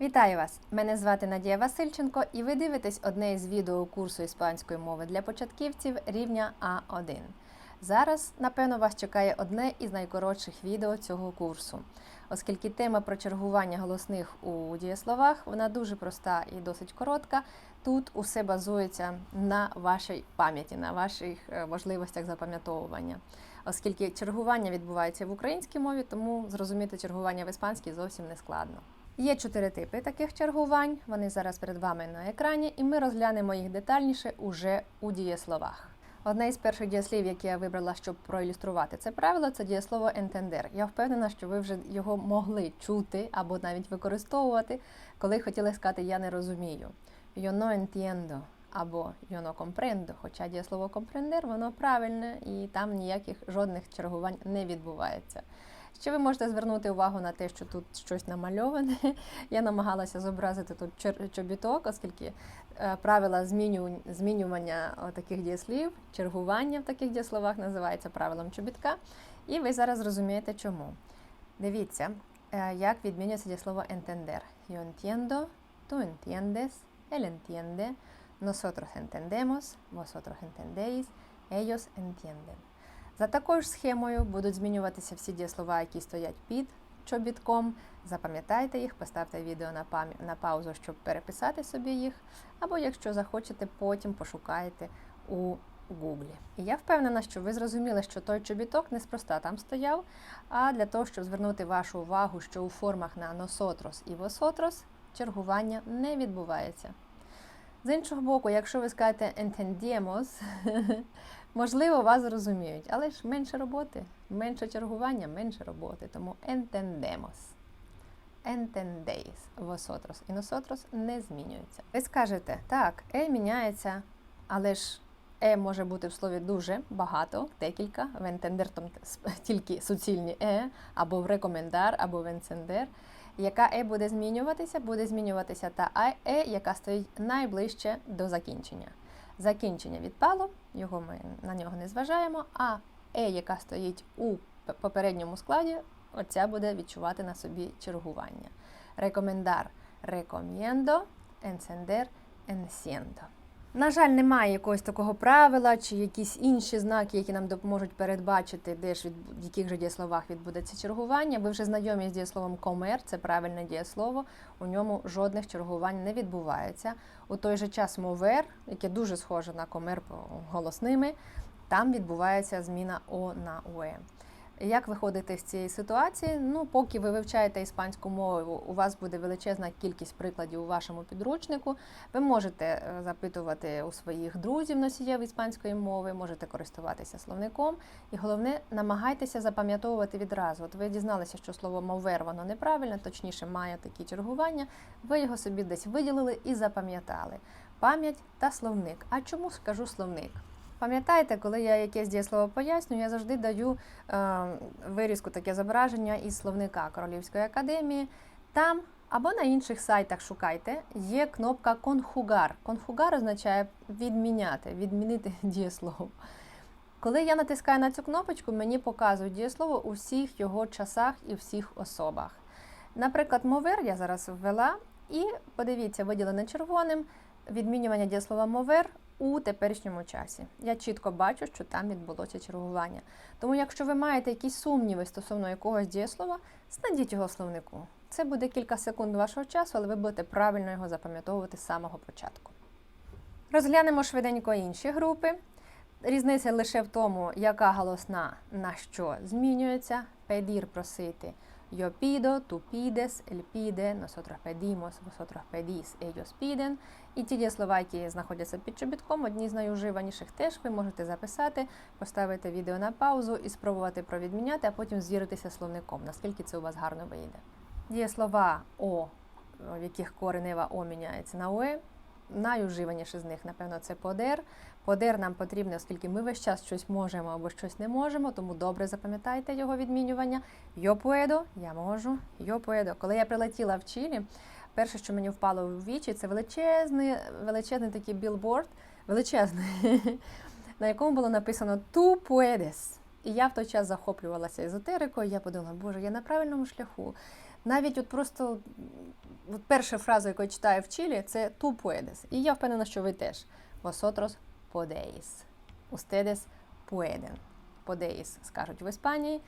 Вітаю вас! Мене звати Надія Васильченко, і ви дивитесь одне із відео курсу іспанської мови для початківців рівня А1. Зараз, напевно, вас чекає одне із найкоротших відео цього курсу, оскільки тема про чергування голосних у дієсловах вона дуже проста і досить коротка. Тут усе базується на вашій пам'яті, на ваших е, можливостях запам'ятовування. Оскільки чергування відбувається в українській мові, тому зрозуміти чергування в іспанській зовсім не складно. Є чотири типи таких чергувань. Вони зараз перед вами на екрані, і ми розглянемо їх детальніше уже у дієсловах. Одне із перших дієслів, яке я вибрала, щоб проілюструвати це правило, це дієслово entender. Я впевнена, що ви вже його могли чути або навіть використовувати, коли хотіли сказати Я не розумію. Yo no entiendo або yo no comprendo, хоча дієслово comprender, воно правильне і там ніяких жодних чергувань не відбувається. Ще ви можете звернути увагу на те, що тут щось намальоване. Я намагалася зобразити тут чобіток, оскільки е, правила зміню- змінювання таких дієслів, чергування в таких дієсловах називається правилом чобітка. І ви зараз зрозумієте чому. Дивіться, е, як відмінюється дієслово entender. Yo entiendo, tú entiendes, él entiende, nosotros entendemos, vosotros entendéis, ellos entienden. За такою ж схемою будуть змінюватися всі дієслова, які стоять під чобітком. Запам'ятайте їх, поставте відео на, на паузу, щоб переписати собі їх. Або якщо захочете, потім пошукаєте у Гуглі. І я впевнена, що ви зрозуміли, що той чобіток неспроста там стояв, а для того, щоб звернути вашу увагу, що у формах на носотрос і восотрос чергування не відбувається. З іншого боку, якщо ви скажете entendemos, можливо, вас зрозуміють, але ж менше роботи, менше чергування, менше роботи. Тому entendemos. Entendéis vosotros і nosotros не змінюються. Ви скажете, так, е міняється, але ж е може бути в слові дуже багато, декілька. В entender там тільки суцільні е, або в рекомендар, або в енцендер. Яка е буде змінюватися? Буде змінюватися та е, яка стоїть найближче до закінчення. Закінчення відпало, його ми на нього не зважаємо, а е, яка стоїть у попередньому складі, оця буде відчувати на собі чергування. Рекомендар recomiendo, encender, enciendo. На жаль, немає якогось такого правила чи якісь інші знаки, які нам допоможуть передбачити, де ж від в яких же дієсловах відбудеться чергування. Ви вже знайомі з дієсловом комер, це правильне дієслово. У ньому жодних чергувань не відбувається. У той же час мовер, яке дуже схоже на комер голосними, там відбувається зміна О на ОЕ. Як виходити з цієї ситуації? Ну, поки ви вивчаєте іспанську мову, у вас буде величезна кількість прикладів у вашому підручнику. Ви можете е, запитувати у своїх друзів носіїв іспанської мови, можете користуватися словником. І головне, намагайтеся запам'ятовувати відразу. От ви дізналися, що слово мовер воно неправильне, точніше має такі чергування. Ви його собі десь виділили і запам'ятали. Пам'ять та словник. А чому скажу словник? Пам'ятаєте, коли я якесь дієслово пояснюю, я завжди даю е, вирізку таке зображення із словника Королівської академії. Там або на інших сайтах шукайте, є кнопка конхугар. Конхугар означає відміняти, відмінити дієслово. Коли я натискаю на цю кнопочку, мені показують дієслово у всіх його часах і всіх особах. Наприклад, мовер я зараз ввела, і подивіться, виділене червоним відмінювання дієслова мовер у теперішньому часі. Я чітко бачу, що там відбулося чергування. Тому, якщо ви маєте якісь сумніви стосовно якогось дієслова, знайдіть його в словнику. Це буде кілька секунд вашого часу, але ви будете правильно його запам'ятовувати з самого початку. Розглянемо швиденько інші групи. Різниця лише в тому, яка голосна на що змінюється. Pedir – просити. Yo pido, tú pides, él pide, nosotros pedimos. І ті дієслова, які знаходяться під чобітком, одні з найуживаніших теж ви можете записати, поставити відео на паузу і спробувати провідміняти, а потім звіритися словником, наскільки це у вас гарно вийде. Дієслова О, в яких коренева О міняється на ОЕ, найуживаніше з них, напевно, це подер. Подер нам потрібно, оскільки ми весь час щось можемо або щось не можемо, тому добре запам'ятайте його відмінювання. Puedo, я можу, yo puedo. Коли я прилетіла в Чилі, перше, що мені впало в вічі, це величезний, величезний такий білборд, величезний, на якому було написано «Tú puedes». І я в той час захоплювалася езотерикою, я подумала, боже, я на правильному шляху. Навіть от просто от перша фраза, яку я читаю в Чилі, це «tú puedes». І я впевнена, що ви теж. Vosotros podéis. Ustedes pueden. Podéis скажуть в Іспанії,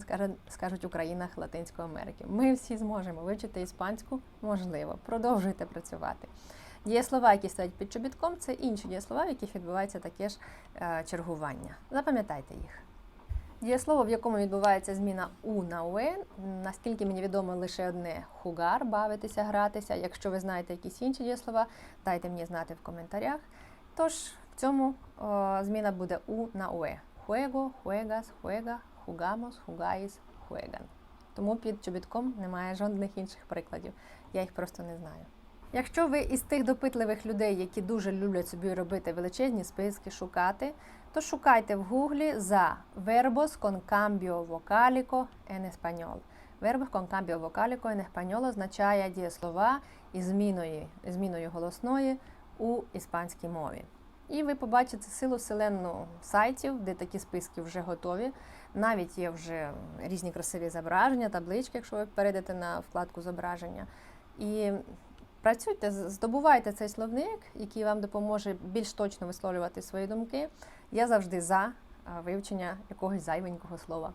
скажуть, скажуть у країнах Латинської Америки. Ми всі зможемо вивчити іспанську, можливо. Продовжуйте працювати. Дієслова, які стоять під чобітком, це інші дієслова, в яких відбувається таке ж е, чергування. Запам'ятайте їх. Дієслово, в якому відбувається зміна у на уе, наскільки мені відомо, лише одне хугар, бавитися, гратися. Якщо ви знаєте якісь інші дієслова, дайте мені знати в коментарях. Тож в цьому о, зміна буде у на уе. Juego, juegas, juega, jugamos, jugáis, juegan. Тому під чобітком немає жодних інших прикладів. Я їх просто не знаю. Якщо ви із тих допитливих людей, які дуже люблять собі робити величезні списки, шукати, то шукайте в гуглі за verbos con cambio vocálico en español. Verbos con cambio vocálico en español означає дієслова із зміною, зміною голосної у іспанській мові. І ви побачите силу вселенну сайтів, де такі списки вже готові. Навіть є вже різні красиві зображення, таблички, якщо ви перейдете на вкладку зображення. І працюйте, здобувайте цей словник, який вам допоможе більш точно висловлювати свої думки. Я завжди за вивчення якогось зайвенького слова.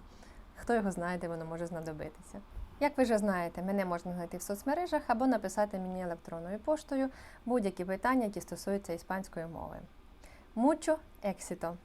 Хто його знає, де воно може знадобитися. Як ви вже знаєте, мене можна знайти в соцмережах або написати мені електронною поштою будь-які питання, які стосуються іспанської мови. Mucho éxito!